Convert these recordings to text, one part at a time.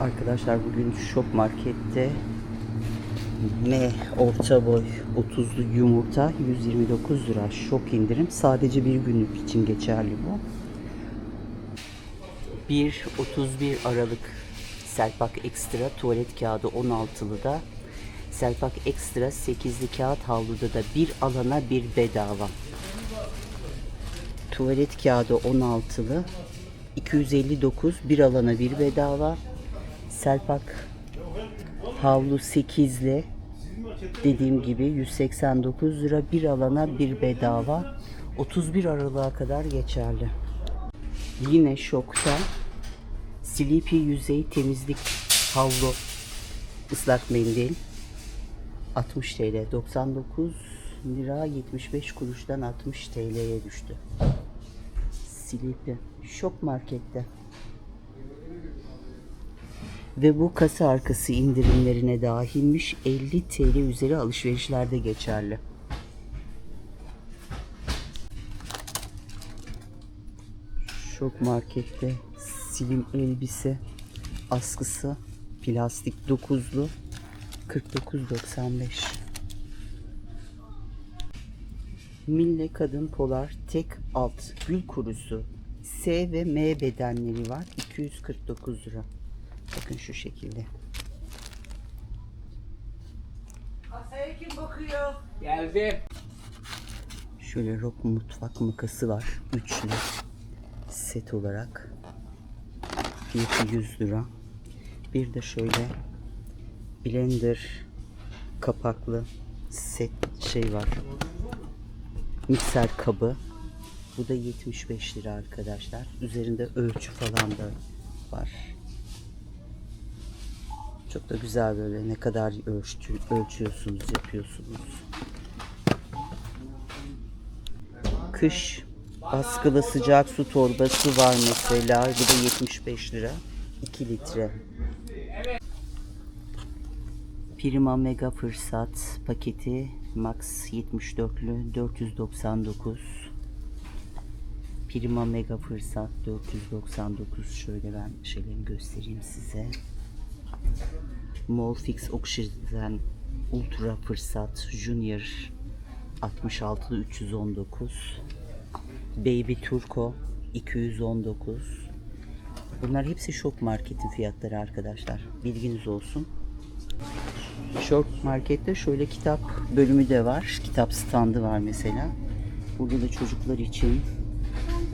Arkadaşlar bugün Şok Market'te M orta boy 30'lu yumurta 129 lira şok indirim. Sadece bir günlük için geçerli bu. 1 31 Aralık Selpak Ekstra tuvalet kağıdı 16'lı da Selpak Ekstra 8'li kağıt havluda da bir alana bir bedava. Tuvalet kağıdı 16'lı 259 bir alana bir bedava. Selpak havlu 8'li dediğim gibi 189 lira. Bir alana bir bedava. 31 Aralık'a kadar geçerli. Yine şokta Sleepy yüzey temizlik havlu. Islak mendil. 60 TL 99 lira. 75 kuruştan 60 TL'ye düştü. Sleepy. Şok markette. Ve bu kasa arkası indirimlerine dahilmiş 50 TL üzeri alışverişlerde geçerli. Şok markette silim elbise askısı plastik 9'lu 49.95 Mille kadın polar tek alt gül kurusu S ve M bedenleri var 249 lira. Bakın şu şekilde. Masaya kim bakıyor? Geldim. Şöyle rock mutfak makası var. Üçlü. Set olarak. Fiyatı 100 lira. Bir de şöyle blender kapaklı set şey var. Mikser kabı. Bu da 75 lira arkadaşlar. Üzerinde ölçü falan da var. Çok da güzel böyle ne kadar ölçtü, ölçüyorsunuz, yapıyorsunuz. Kış askılı sıcak su torbası var mesela. Bu da 75 lira. 2 litre. Prima Mega Fırsat paketi Max 74'lü 499. Prima Mega Fırsat 499. Şöyle ben şeyleri göstereyim size. Molfix Oksijen Ultra Fırsat Junior 66'lı 319. Baby Turco 219. Bunlar hepsi şok marketin fiyatları arkadaşlar. Bilginiz olsun. Şok markette şöyle kitap bölümü de var. Kitap standı var mesela. Burada da çocuklar için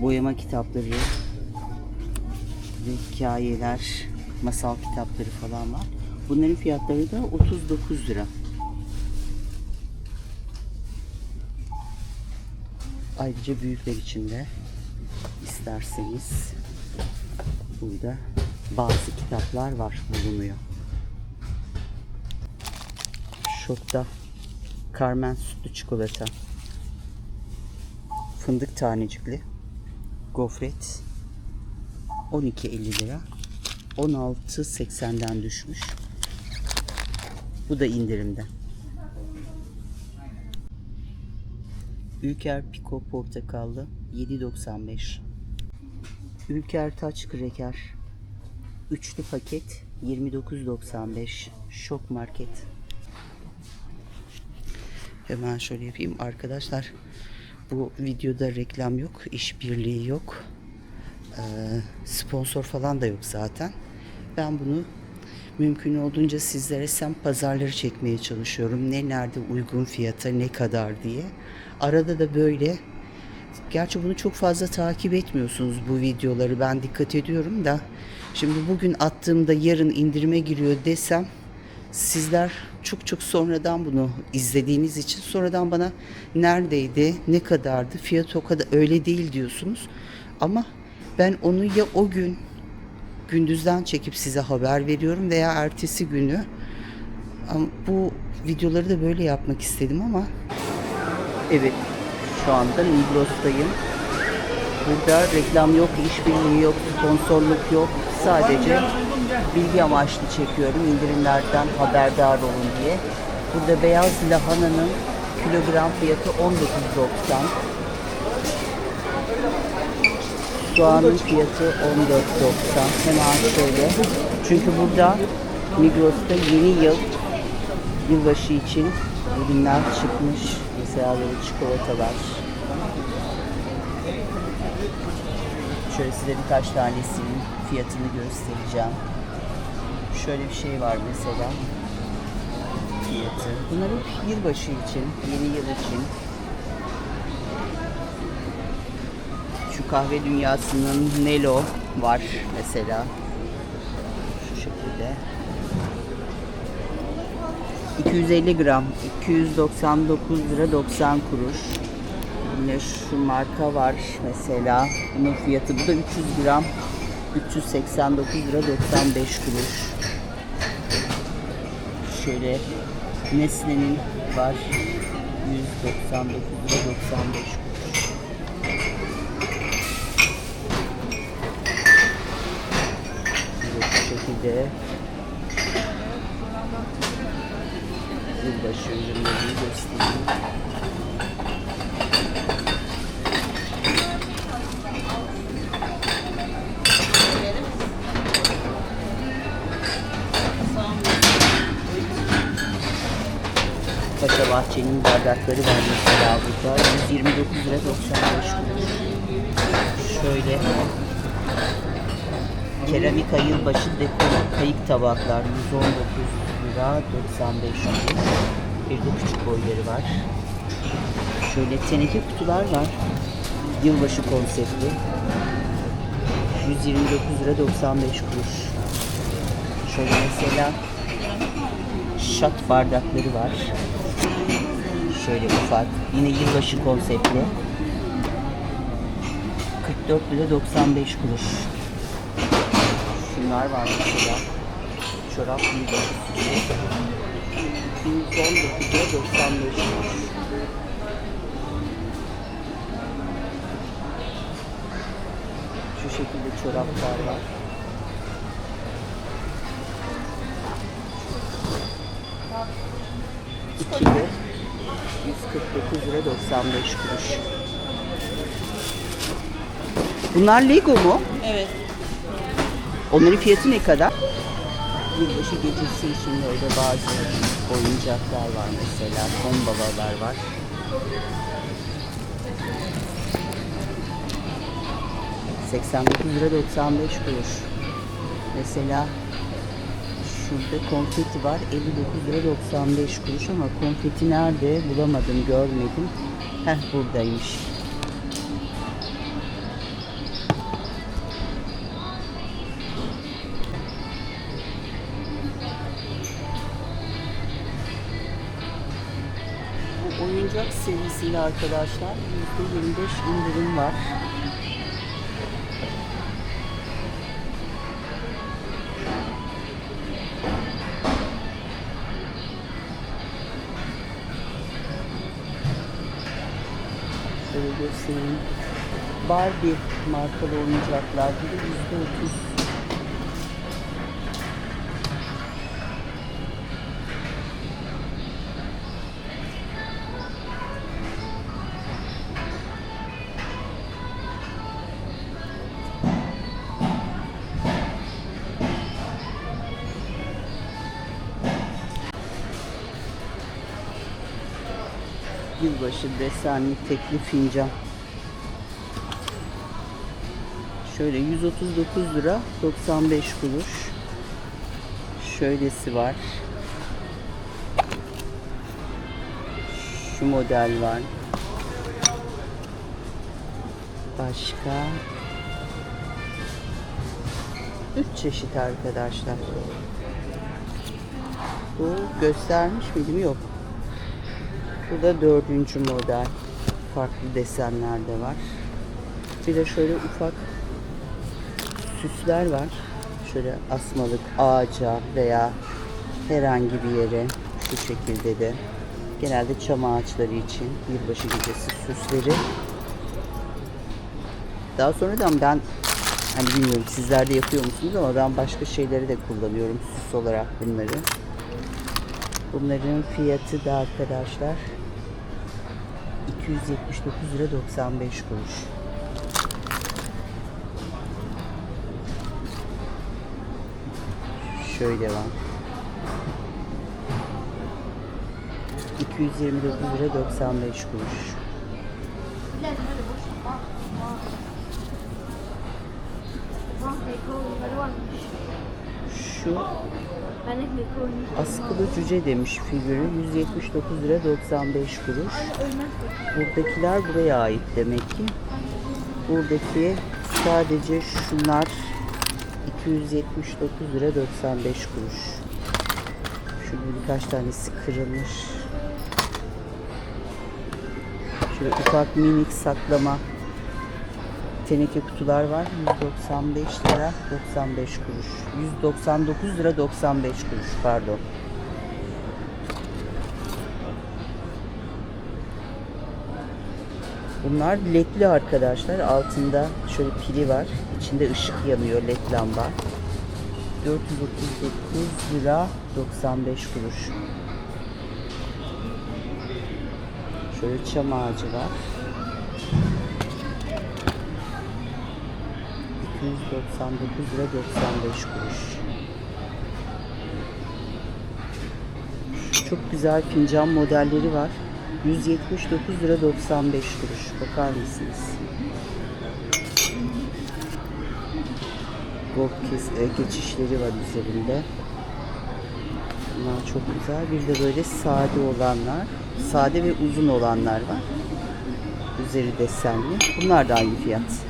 boyama kitapları ve hikayeler, masal kitapları falan var. Bunların fiyatları da 39 lira. Ayrıca büyükler için de isterseniz burada bazı kitaplar var bulunuyor. Şokta Carmen sütlü çikolata. Fındık tanecikli. Gofret 12.50 lira. 16.80'den düşmüş. Bu da indirimde. Ülker Pico portakallı 7.95. Ülker taç kreker üçlü paket 29.95. Şok market. Hemen şöyle yapayım arkadaşlar. Bu videoda reklam yok, işbirliği yok. Ee, sponsor falan da yok zaten. Ben bunu mümkün olduğunca sizlere sem pazarları çekmeye çalışıyorum. Ne nerede uygun fiyata ne kadar diye. Arada da böyle Gerçi bunu çok fazla takip etmiyorsunuz bu videoları. Ben dikkat ediyorum da. Şimdi bugün attığımda yarın indirime giriyor desem sizler çok çok sonradan bunu izlediğiniz için sonradan bana neredeydi, ne kadardı, fiyat o kadar öyle değil diyorsunuz. Ama ben onu ya o gün gündüzden çekip size haber veriyorum veya ertesi günü. Bu videoları da böyle yapmak istedim ama evet şu anda Migros'tayım. Burada reklam yok, işbirliği yok, sponsorluk yok. Sadece bilgi amaçlı çekiyorum indirimlerden haberdar olun diye. Burada beyaz lahananın kilogram fiyatı 19.90. Soğanın fiyatı 14.90. Hemen şöyle Çünkü burada Migros'ta yeni yıl yılbaşı için ürünler çıkmış. Mesela böyle çikolatalar. Şöyle size birkaç tanesinin fiyatını göstereceğim. Şöyle bir şey var mesela. Fiyatı. Bunlar hep yılbaşı için, yeni yıl için. Şu kahve dünyasının Nelo var mesela. Şu şekilde. 250 gram 299 lira 90 kuruş. Yine şu marka var mesela. Bunun fiyatı bu da 300 gram 389 lira 95 kuruş. Şöyle Nesle'nin var 199 lira 95 kuruş. Şöyle şekilde yılbaşı ürünlerini göstereyim. Paşa Bahçe'nin bardakları var mesela burada. 129 lira 95 kuruş. Şöyle keramika yılbaşı dekor kayık tabaklar 119 lira 95 kuruş. Bir de küçük boyları var. Şöyle teneke kutular var. Yılbaşı konsepti. 129 lira 95 kuruş. Şöyle mesela şat bardakları var. Şöyle ufak. Yine yılbaşı konseptli. 44 lira 95 kuruş. Şunlar var mesela. Çorap yılbaşı süsü. 219 lira 95 kuruş. Şu şekilde çoraplar var. İkili 149 lira 95 kuruş. Bunlar Lego mu? Evet. Onların fiyatı ne kadar? Yılbaşı gecesi için böyle bazı oyuncaklar var mesela. Son babalar var. ...89 lira 95 kuruş. Mesela şurada konfeti var 59 lira 95 kuruş ama konfeti nerede bulamadım görmedim. Heh buradaymış. Serisinde arkadaşlar %25 indirim var. Şöyle göstereyim. Barbie markalı oyuncaklar bir de %30 Yılbaşı desenli tekli fincan. Şöyle 139 lira 95 kuruş. Şöylesi var. Şu model var. Başka. Üç çeşit arkadaşlar. Bu göstermiş miydim? Yok. Bu da dördüncü model. Farklı desenler de var. Bir de şöyle ufak süsler var. Şöyle asmalık ağaca veya herhangi bir yere şu şekilde de. Genelde çam ağaçları için yılbaşı gecesi süsleri. Daha sonradan ben hani bilmiyorum sizler de yapıyor musunuz ama ben başka şeyleri de kullanıyorum süs olarak bunları. Bunların fiyatı da arkadaşlar 279 lira 95 kuruş. Şöyle var. 229 lira 95 kuruş. Şu Askılı cüce demiş figürü 179 lira 95 kuruş. Buradakiler buraya ait demek ki. Buradaki sadece şunlar 279 lira 95 kuruş. Şurada birkaç tanesi kırılmış. Şöyle ufak minik saklama teneke kutular var. 195 lira 95 kuruş. 199 lira 95 kuruş pardon. Bunlar ledli arkadaşlar. Altında şöyle pili var. İçinde ışık yanıyor led lamba. 439 lira 95 kuruş. Şöyle çam ağacı var. 299 lira 95 kuruş. Çok güzel fincan modelleri var. 179 lira 95 kuruş. Bakar mısınız? Gold e, geçişleri var üzerinde. Bunlar çok güzel. Bir de böyle sade olanlar. Sade ve uzun olanlar var. Üzeri desenli. Bunlar da aynı fiyat.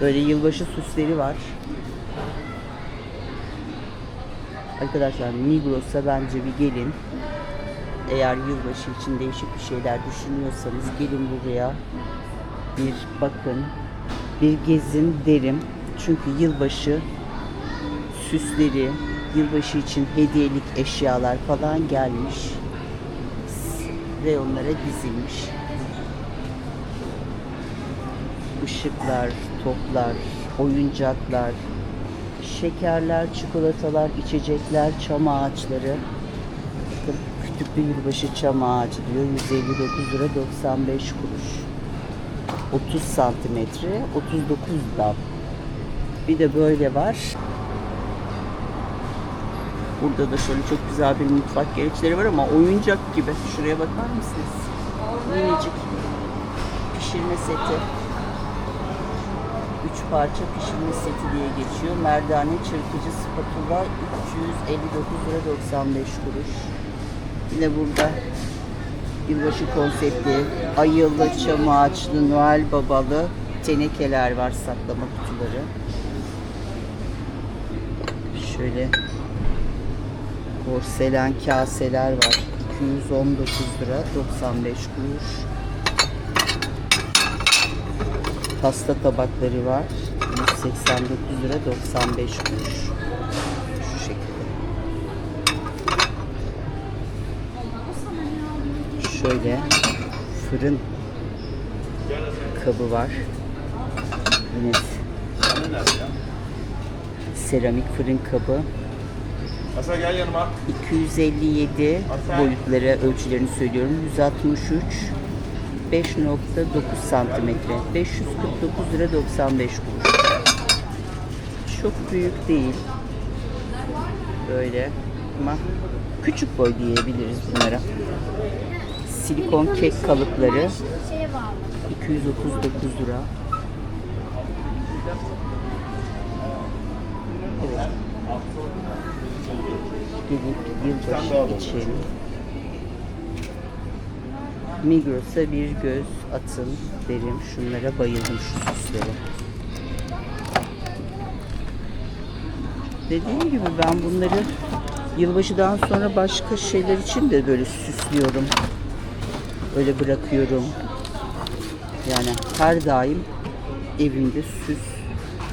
Böyle yılbaşı süsleri var. Arkadaşlar Migros'a bence bir gelin. Eğer yılbaşı için değişik bir şeyler düşünüyorsanız gelin buraya bir bakın, bir gezin derim. Çünkü yılbaşı süsleri, yılbaşı için hediyelik eşyalar falan gelmiş. Reyonlara dizilmiş. Işıklar, toplar, oyuncaklar, şekerler, çikolatalar, içecekler, çam ağaçları. Bakın kütüklü yılbaşı çam ağacı diyor. 159 lira 95 kuruş. 30 santimetre, 39 dal. Bir de böyle var. Burada da şöyle çok güzel bir mutfak gereçleri var ama oyuncak gibi. Şuraya bakar mısınız? Minicik pişirme seti. Üç parça pişirme seti diye geçiyor. Merdane çırpıcı spatula 359 lira 95 kuruş. Yine burada yılbaşı konsepti ayılı, çam ağaçlı, Noel babalı tenekeler var saklama kutuları. Şöyle porselen kaseler var. 219 lira 95 kuruş. Pasta tabakları var. 189 lira 95 kuruş. Şu şekilde. Şöyle fırın kabı var. Yine seramik fırın kabı. Hasan gel yanıma. 257 boyutları ölçülerini söylüyorum. 163 5.9 santimetre. 549 lira 95 kuruş. Çok büyük değil. Böyle ama küçük boy diyebiliriz bunlara. Silikon kek kalıpları Şeye bağlı. 239 lira. Evet. Gelip yılbaşı için Migros'a bir göz atın derim. Şunlara bayıldım şu. Dediğim gibi ben bunları yılbaşıdan sonra başka şeyler için de böyle süslüyorum. Öyle bırakıyorum. Yani her daim evimde süs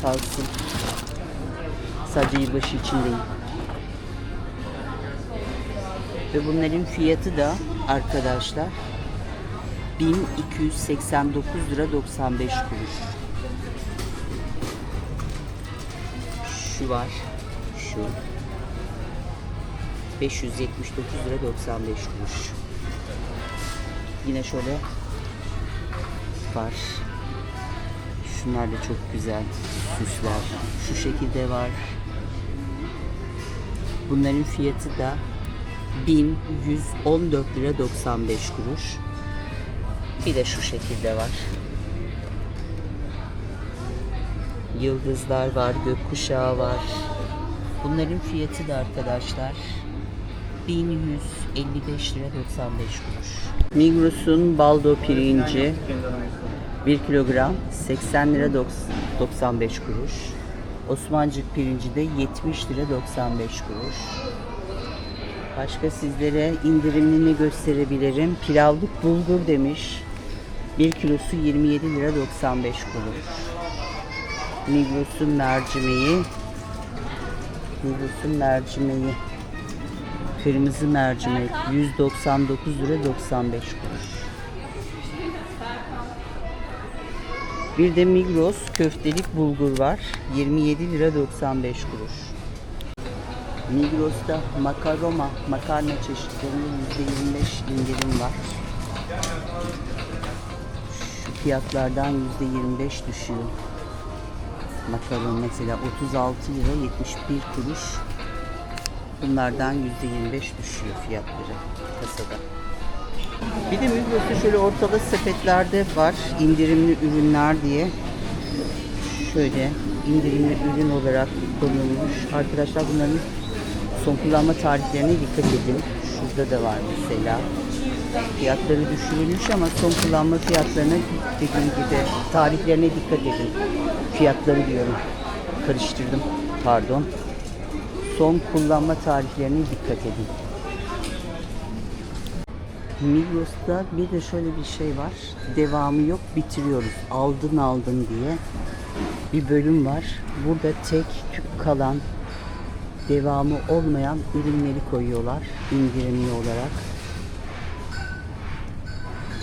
kalsın. Sadece yılbaşı için değil. Ve bunların fiyatı da arkadaşlar 1289 lira 95 kuruş. Şu var. Şu. 579 lira 95 kuruş. Yine şöyle var. Şunlar da çok güzel süsler. Şu şekilde var. Bunların fiyatı da 1114 lira 95 kuruş. Bir de şu şekilde var. Yıldızlar var, gökkuşağı var. Bunların fiyatı da arkadaşlar 1155 lira 95 kuruş. Migros'un baldo pirinci 1 kilogram 80 lira 95 kuruş. Osmancık pirinci de 70 lira 95 kuruş. Başka sizlere indirimini gösterebilirim. Pilavlık bulgur demiş. 1 kilosu 27 lira 95 kuruş. Migros'un mercimeği. Migros'un mercimeği. Kırmızı mercimek 199 lira 95 kuruş. Bir de Migros köftelik bulgur var. 27 lira 95 kuruş. Migros'ta makaroma makarna çeşitlerinde %25 indirim var. Fiyatlardan %25 düşüyor. Makaron mesela 36 lira 71 kuruş. Bunlardan %25 düşüyor fiyatları kasada. Bir de Migros'ta şöyle ortada sepetlerde var indirimli ürünler diye. Şöyle indirimli ürün olarak konulmuş. Arkadaşlar bunların son kullanma tarihlerine dikkat edin. Şurada da var mesela. Fiyatları düşürülmüş ama son kullanma fiyatlarına dediğim gibi tarihlerine dikkat edin. Fiyatları diyorum. Karıştırdım. Pardon. Son kullanma tarihlerine dikkat edin. Migros'ta bir de şöyle bir şey var. Devamı yok bitiriyoruz. Aldın aldın diye bir bölüm var. Burada tek tük kalan devamı olmayan ürünleri koyuyorlar indirimli olarak.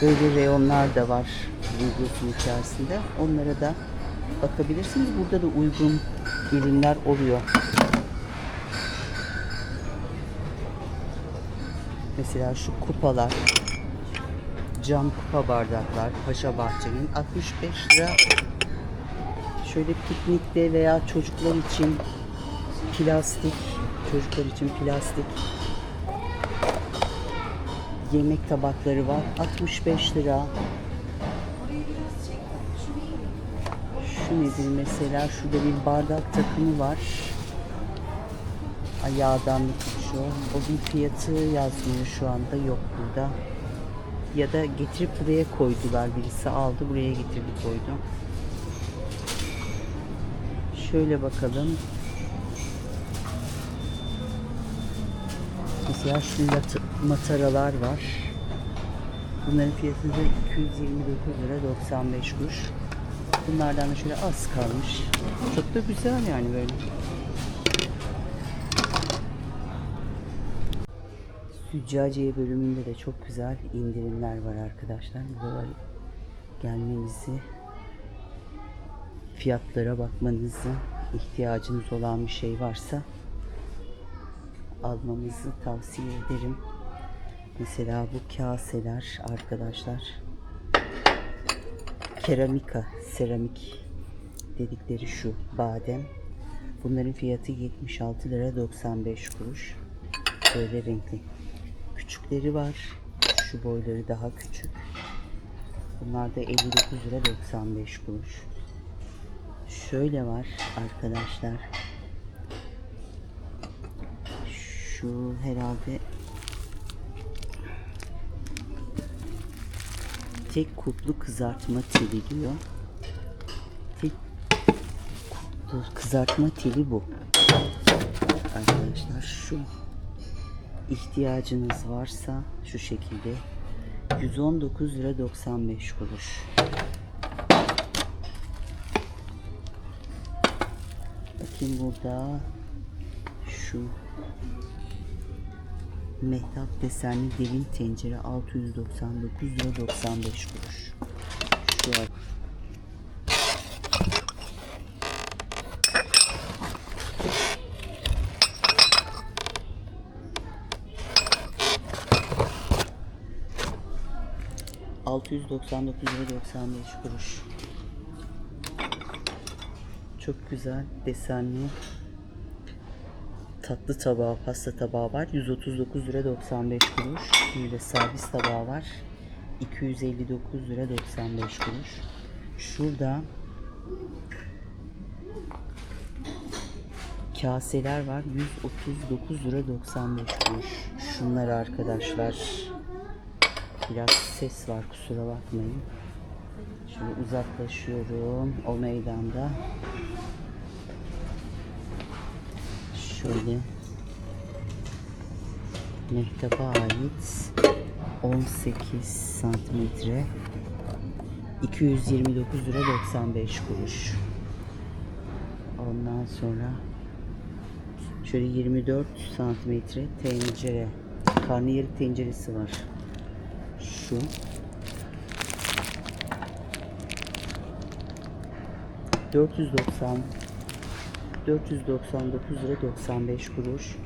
Böyle reyonlar da var Migros'un içerisinde. Onlara da bakabilirsiniz. Burada da uygun ürünler oluyor. Mesela şu kupalar, cam kupa bardaklar Paşa Bahçe'nin 65 lira. Şöyle piknikte veya çocuklar için plastik, çocuklar için plastik yemek tabakları var. 65 lira. Şu nedir mesela? Şurada bir bardak takımı var. Ayağdan şu. O bir fiyatı yazmıyor şu anda. Yok burada. Ya da getirip buraya koydular. Birisi aldı buraya getirdi koydu. Şöyle bakalım. Mesela şu lat- mataralar var. Bunların fiyatı da 229 lira 95 kuruş. Bunlardan da şöyle az kalmış. Çok da güzel yani böyle. Züccaciye bölümünde de çok güzel indirimler var arkadaşlar. Buralara gelmenizi, fiyatlara bakmanızı, ihtiyacınız olan bir şey varsa almanızı tavsiye ederim. Mesela bu kaseler arkadaşlar keramika, seramik dedikleri şu badem. Bunların fiyatı 76 lira 95 kuruş. Böyle renkli. Küçükleri var. Şu boyları daha küçük. Bunlar da 59 lira 95 kuruş. Şöyle var arkadaşlar. Şu herhalde tek kutlu kızartma teli diyor. Tek kutlu kızartma teli bu. Arkadaşlar şu ihtiyacınız varsa şu şekilde 119 lira 95 kuruş. Bakayım burada şu Mehtap desenli derin tencere 699 lira 95 kuruş. Şu var. ...699 lira 95 kuruş. Çok güzel desenli tatlı tabağı, pasta tabağı var. 139 lira 95 kuruş. Bir de servis tabağı var. 259 lira 95 kuruş. Şurada kaseler var. 139 lira 95 kuruş. Şunlar arkadaşlar. Biraz ses var kusura bakmayın. Şöyle uzaklaşıyorum o meydanda. Şöyle Mehtap'a ait 18 santimetre 229 lira 95 kuruş. Ondan sonra şöyle 24 santimetre tencere. Karnıyarık tenceresi var. Şu. ...490... ...499 lira 95 kuruş...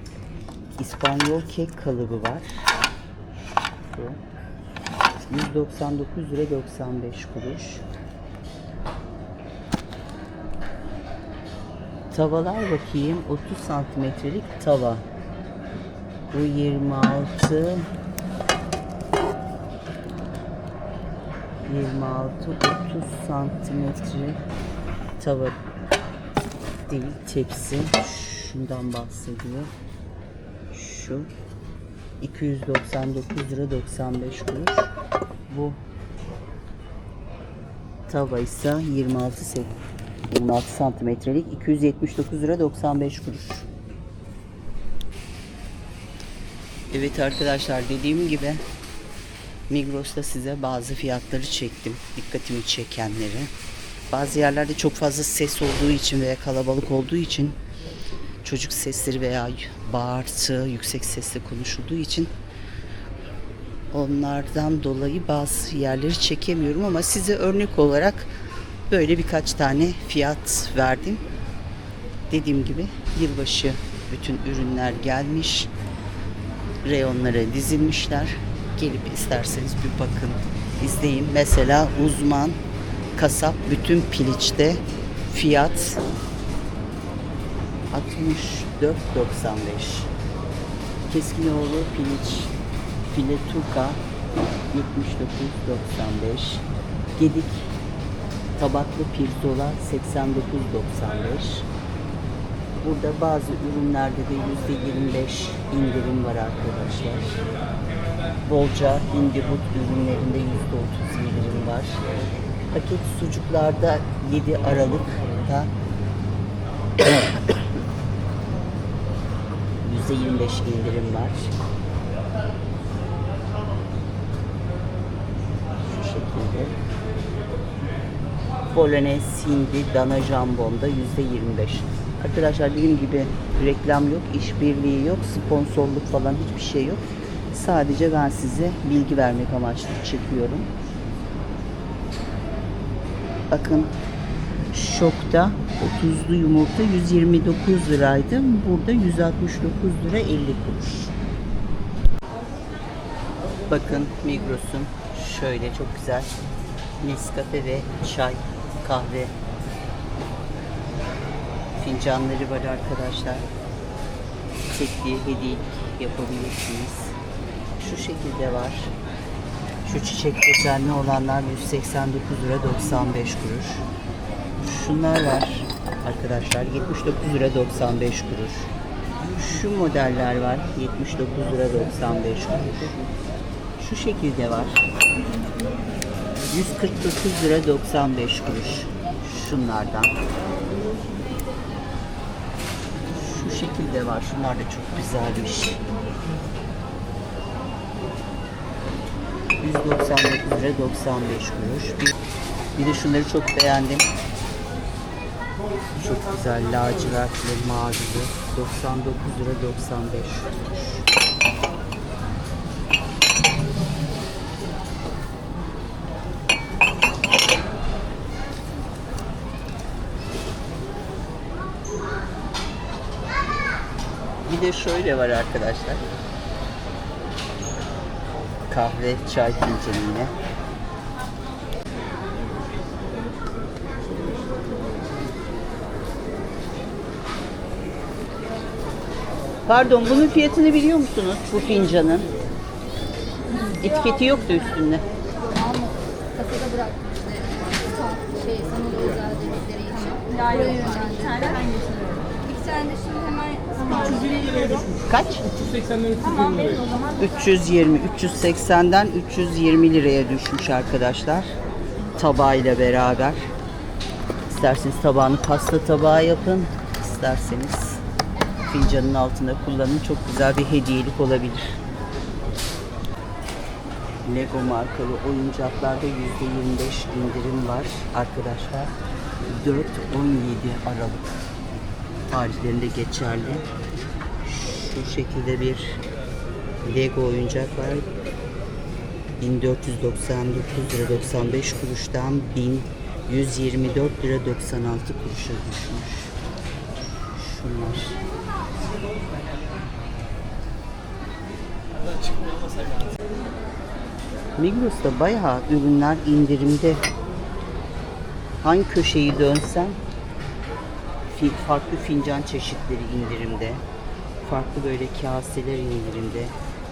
...İspanyol kek kalıbı var... ...şu... ...199 lira 95 kuruş... Tavalar bakayım 30 santimetrelik tava. Bu 26 26 30 santimetre tava değil tepsi. Şundan bahsediyor. Şu 299 lira 95 kuruş. Bu tava ise 26 se- 26 santimetrelik 279 lira 95 kuruş. Evet arkadaşlar dediğim gibi Migros'ta size bazı fiyatları çektim. Dikkatimi çekenleri. Bazı yerlerde çok fazla ses olduğu için veya kalabalık olduğu için çocuk sesleri veya bağırtı, yüksek sesle konuşulduğu için onlardan dolayı bazı yerleri çekemiyorum ama size örnek olarak böyle birkaç tane fiyat verdim. Dediğim gibi yılbaşı bütün ürünler gelmiş. Reyonlara dizilmişler. Gelip isterseniz bir bakın, izleyin. Mesela uzman kasap bütün piliçte fiyat 64.95. Keskinoğlu piliç filetuka 79.95. Gedik tabaklı pirzola 89.95. Burada bazı ürünlerde de %25 indirim var arkadaşlar. Bolca Hindibut ürünlerinde %30 indirim var. Paket sucuklarda 7 Aralık'ta %25 indirim var. Şu şekilde. Bolognese hindi dana jambonda %25. Arkadaşlar dediğim gibi reklam yok, işbirliği yok, sponsorluk falan hiçbir şey yok. Sadece ben size bilgi vermek amaçlı çekiyorum. Bakın şokta 30'lu yumurta 129 liraydı. Burada 169 lira 50 kuruş. Bakın Migros'un şöyle çok güzel Nescafe ve çay, kahve fincanları var arkadaşlar. Tekliye hediye yapabilirsiniz. Şu şekilde var. Şu çiçek desenli olanlar 189 lira 95 kuruş. Şunlar var arkadaşlar 79 lira 95 kuruş. Şu modeller var 79 lira 95 kuruş. Şu şekilde var 149 lira 95 kuruş. Şunlardan. Şu şekilde var. Şunlar da çok güzelmiş. 199 lira 95 kuruş. Bir, bir de şunları çok beğendim. Çok güzel lacivertli, mavili. 99 lira 95 kuruş. Bir de şöyle var arkadaşlar. Kahve, çay fincanı Pardon bunun fiyatını biliyor musunuz bu fincanın? Etiketi yoktu üstünde. Kasada. Son şey sana da özel dedikleri için. Buraya yönlendirdiler. İki tane ben getiriyorum. İki tane de şimdi hemen tamam. veriyorum. Kaç? 320, 380'den 320 liraya düşmüş arkadaşlar. Tabağıyla beraber. İsterseniz tabağını pasta tabağı yapın. isterseniz fincanın altında kullanın. Çok güzel bir hediyelik olabilir. Lego markalı oyuncaklarda %25 indirim var arkadaşlar. 4-17 Aralık tarihlerinde geçerli. Şu şekilde bir Lego oyuncak var. 1499 lira 95 kuruştan 1124 lira 96 kuruşa düşmüş. Şunlar. Migros'ta bayağı ürünler indirimde. Hangi köşeyi dönsen fi- farklı fincan çeşitleri indirimde. Farklı böyle kaseler indirimde.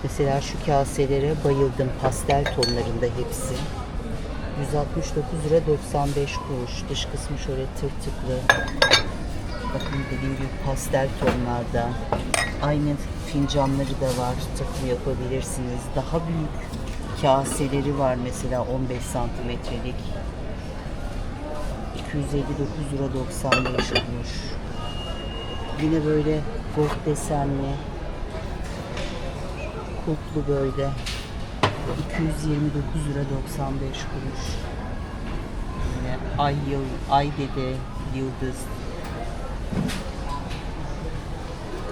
Mesela şu kaselere bayıldım. Pastel tonlarında hepsi. 169 lira 95 kuruş. Dış kısmı şöyle tırtıklı. Bakın dediğim gibi pastel tonlarda. Aynı fincanları da var. Takım yapabilirsiniz. Daha büyük kaseleri var mesela 15 santimetrelik. 259 lira 95 kuruş. Yine böyle gold desenli kulplu böyle 229 lira 95 kuruş. Yine ay yıl ay dede yıldız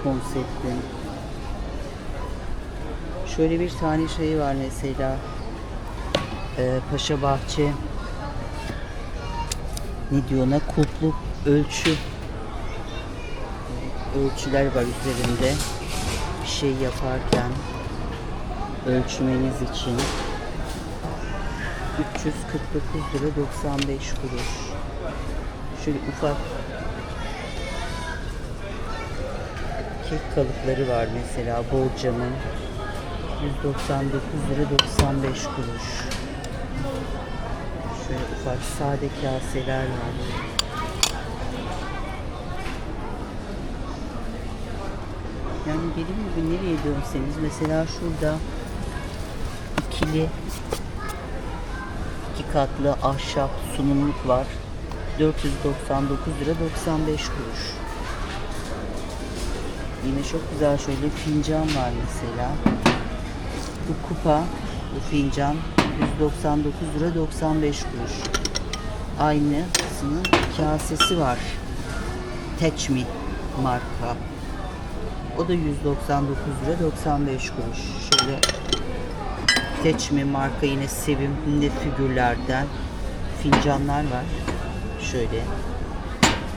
konsepti. Şöyle bir tane şey var mesela. Ee, Paşa Bahçe ne diyor ona kulplu ölçü ölçüler var üzerinde. Bir şey yaparken ölçmeniz için 349 lira 95 kuruş. Şöyle ufak kek kalıpları var mesela borcamın 199 lira 95 kuruş Şöyle ufak sade kaseler var. Yani dediğim gibi nereye dönseniz mesela şurada ikili iki katlı ahşap sunumluk var. 499 lira 95 kuruş. Yine çok güzel şöyle fincan var mesela. Bu kupa, bu fincan 199 lira 95 kuruş. Aynısının kasesi var. Me marka. O da 199 lira 95 kuruş. Şöyle Me marka yine sevimli figürlerden fincanlar var. Şöyle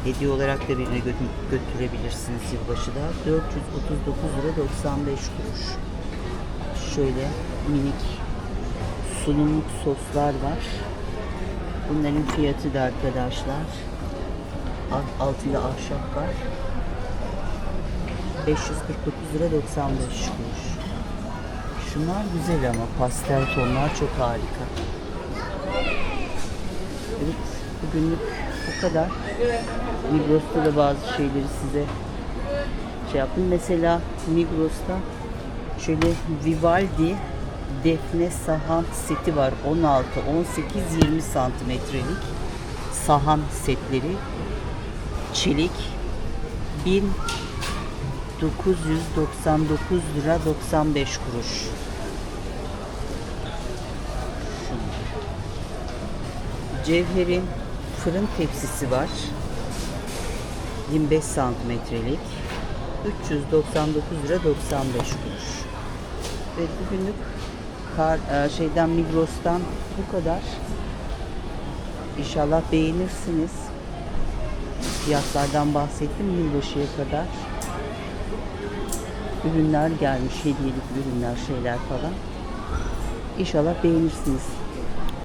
hediye olarak da birine gö- götürebilirsiniz yılbaşı da. 439 lira 95 kuruş. Şöyle minik sunumluk soslar var. Bunların fiyatı da arkadaşlar alt- altında ahşap var. 549 lira 95 kuruş. Şunlar güzel ama pastel tonlar çok harika. Evet, bugünlük bu kadar. Migros'ta da bazı şeyleri size şey yaptım. Mesela Migros'ta şöyle Vivaldi Defne sahan seti var. 16, 18, 20 santimetrelik sahan setleri. Çelik 1999 lira 95 kuruş. Cevher'in fırın tepsisi var. 25 santimetrelik. 399 lira 95 kuruş. Ve bugünlük kar, e, şeyden Migros'tan bu kadar. İnşallah beğenirsiniz. Fiyatlardan bahsettim yılbaşıya kadar. Ürünler gelmiş, hediyelik ürünler, şeyler falan. İnşallah beğenirsiniz.